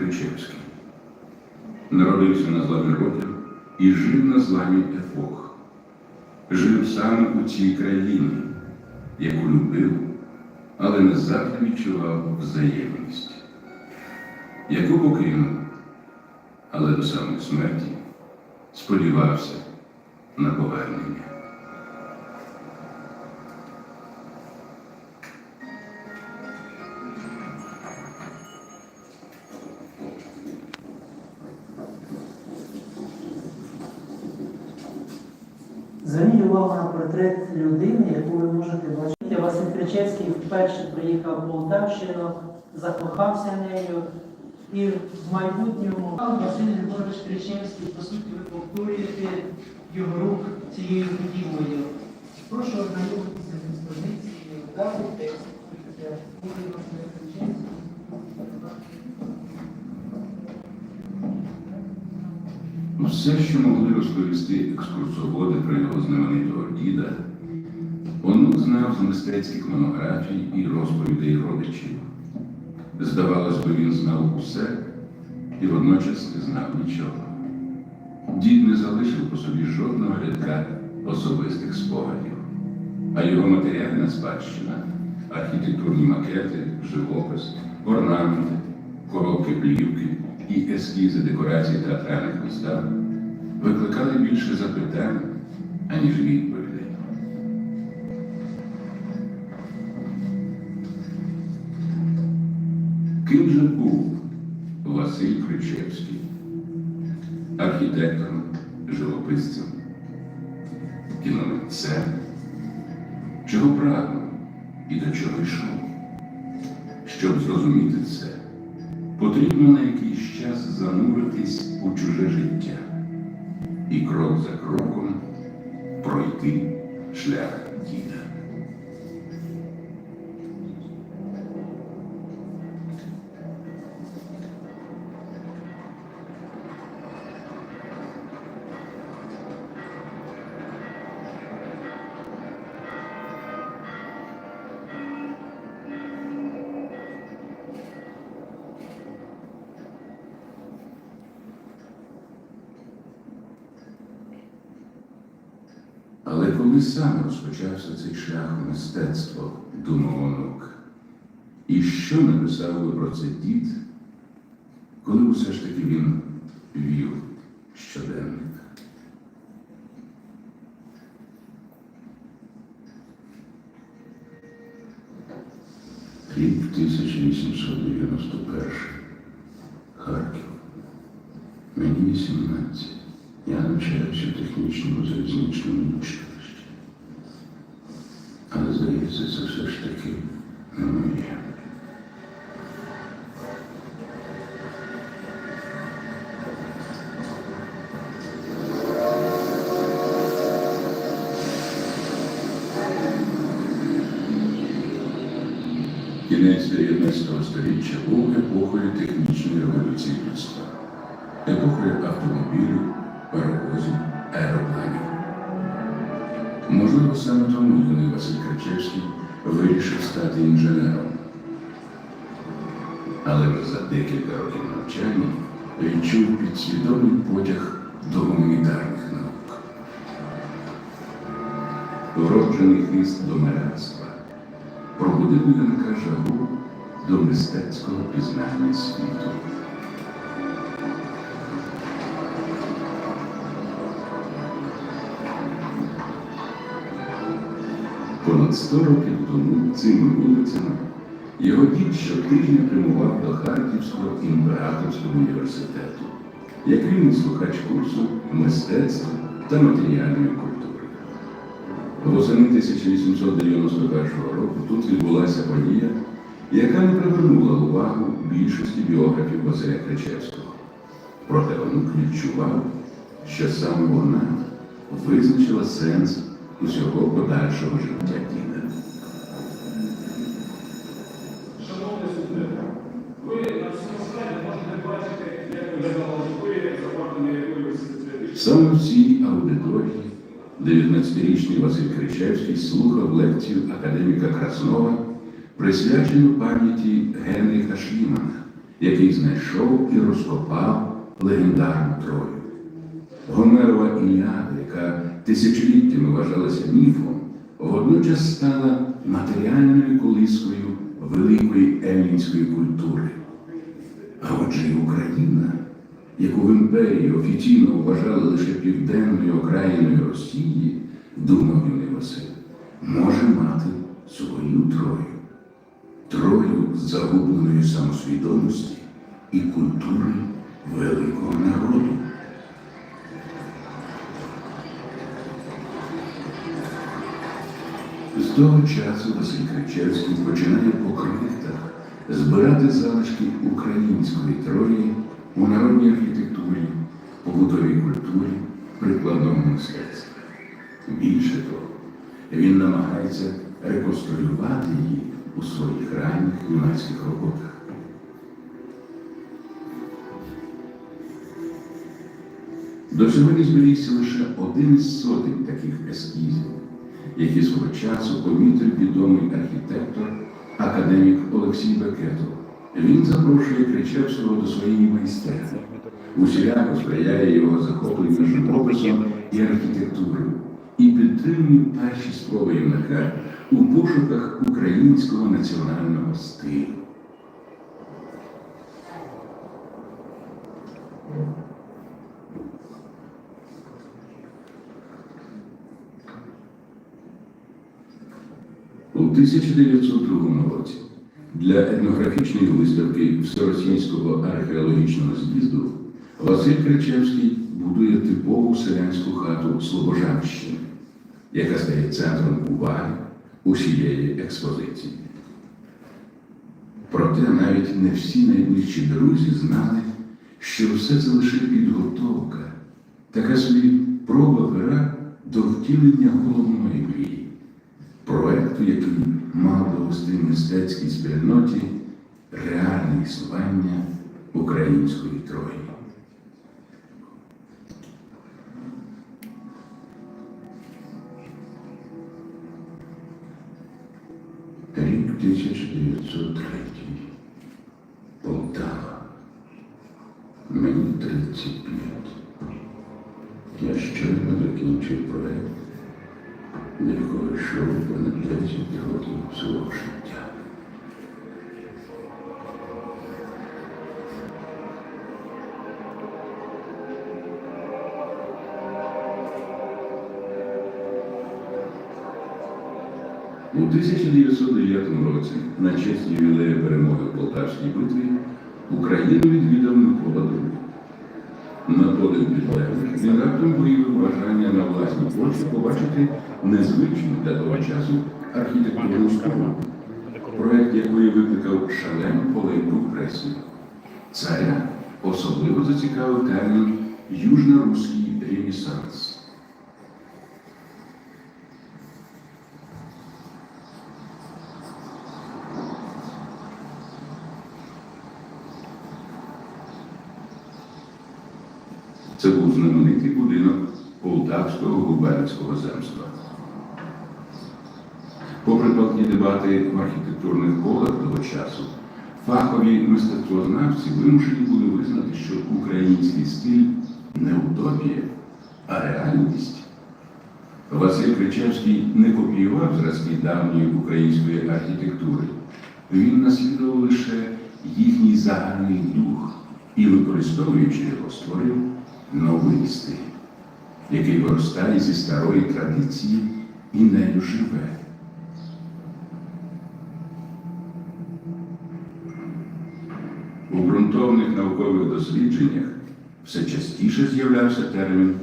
Кричевський. Народився на зламі років і жив на зламі епох. Жив саме у цій країні, яку любив, але не завжди відчував взаємність, яку покинув, але до самої смерті сподівався на повернення. Зверніть увагу на портрет людини, яку ви можете бачити. Василь Кричевський вперше приїхав в Полтавщину, закохався нею. І в майбутньому Василь Григорович Кричевський, по суті, ви повторюєте його рух цією будівлею. Прошу ознайомитися з експозицією. Даний текст. Кричевський. Все, що могли розповісти екскурсоводи про його знаменитого діда, онук знав з мистецьких монографій і розповідей родичів. Здавалось би, він знав усе і водночас не знав нічого. Дід не залишив по собі жодного рядка особистих спогадів, а його матеріальна спадщина, архітектурні макети, живопис, орнаменти, коробки плівки і ескізи декорацій театральних вистав викликали більше запитань, аніж відповідей. Ким же був Василь Кричевський? Архітектором, живописцем, кіномитцем? Чого прагнув і до чого йшов? Щоб зрозуміти це, потрібно на якийсь час зануритись у чуже життя і крок за кроком пройти шлях діда. Коли саме розпочався цей шлях у мистецтво, думав онук, і що написав би про це дід, коли усе ж таки він вів щоденник? Рік 1891. Харків. Мені 18. Я навчаюся технічному залізничному училищі. Але здається, це все ж таки не моє. Кінець 19 століття був епохою технічної революції людства, епохою автомобілів, паровозів, аеропланів. Можливо, саме тому юний Василь Кричевський вирішив стати інженером. Але вже за декілька років навчання відчув підсвідомий потяг до гуманітарних наук. Вроджений хист до мирянства пробудив юнака жагу до мистецького пізнання світу. Понад сто років тому цими вулицями його дід щотижня прямував до Харківського імператорського університету, як вільний слухач курсу мистецтва та матеріальної культури. Восени 1891 року тут відбулася подія, яка не привернула увагу більшості біографів Василя Кричевського. Проте онук відчував, що саме вона визначила сенс усього подальшого життя діда. Шановні студенти, ви на цьому слайді можете бачити, як виглядала історія за партами якої ви сидите. Саме в цій аудиторії 19-річний Василь Кричевський слухав лекцію академіка Краснова, присвячену пам'яті Генріха Шлімана, який знайшов і розкопав легендарну Трою. Гомерова Іліада, яка тисячоліттями вважалася міфом, водночас стала матеріальною колискою великої еллінської культури. А отже і Україна, яку в імперії офіційно вважали лише південною окраїною Росії, думав юний Василь, може мати свою трою. Трою загубленої самосвідомості і культури великого народу. Того часу Василь Кричевський починає по крихтах збирати залишки української трої у народній архітектурі, побутовій культурі, прикладному мистецтві. Більше того, він намагається реконструювати її у своїх ранніх юнацьких роботах. До сьогодні зберігся лише один із сотень таких ескізів, які свого часу помітив відомий архітектор, академік Олексій Бекетов. Він запрошує Кричевського до своєї майстерні, усіляко сприяє його захопленню живописом і архітектурою і підтримує перші спроби юнака у пошуках українського національного стилю. У 1902 році для етнографічної виставки Всеросійського археологічного з'їзду Василь Кричевський будує типову селянську хату Слобожанщини, яка стає центром уваги усієї експозиції. Проте навіть не всі найближчі друзі знали, що все це лише підготовка, така собі проба пера до втілення головної мрії проекту, який мав довести мистецькій спільноті реальне існування української трої. Рік 1903. Полтава. Мені 35. Я щойно закінчив проект до якого йшов понад 10 років свого життя. У 1909 році, на честь ювілею перемоги в Полтавській битві, Україну відвідав Микола II. На подив підлеглих він раптом виявив бажання на власній площі побачити незвичну для того часу архітектурну споруду, проект якої викликав шалену полеміку в пресі. Царя особливо зацікавив термін Южно-Руський Ренесанс. Це був знаменитий будинок Полтавського губернського земства. Попри палкі дебати в архітектурних колах того часу, фахові мистецтвознавці вимушені були визнати, що український стиль не утопія, а реальність. Василь Кричевський не копіював зразки давньої української архітектури. Він наслідував лише їхній загальний дух і, використовуючи його, створив новий стиль, який виростає зі старої традиції і нею живе. У ґрунтовних наукових дослідженнях все частіше з'являвся термін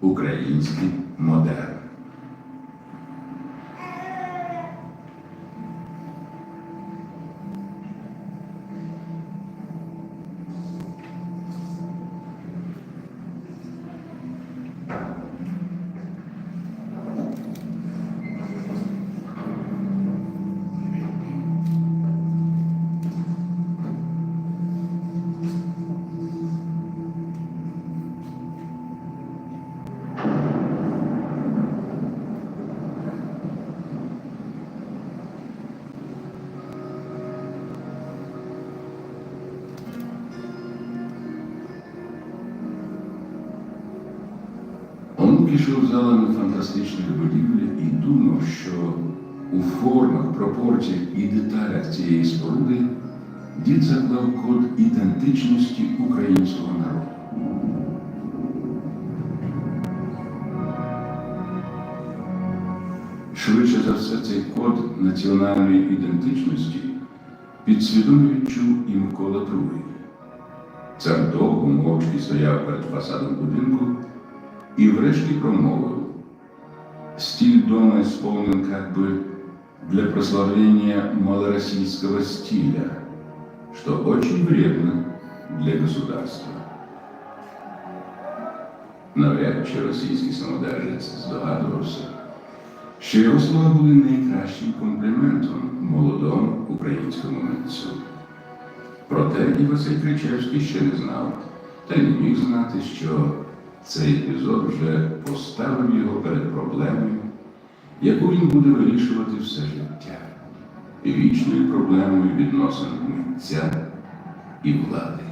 український модерн. Вовк ішов залами фантастичних будівель і думав, що у формах, пропорціях і деталях цієї споруди дід заклав код ідентичності українського народу. Швидше за все, цей код національної ідентичності підсвідомо відчув і Микола II. Цар довго мовчки стояв перед фасадом будинку и врешті промовив. Стиль дома исполнен как бы для прославления малороссийского стиля, что очень вредно для государства. Навряд чи російський самодержець здогадувався, що його слова були найкращим компліментом молодому українському митцю. Проте і Василь Кричевський ще не знав, та й не міг знати, що цей епізод вже поставив його перед проблемою, яку він буде вирішувати все життя, і вічною проблемою відносин митця і влади.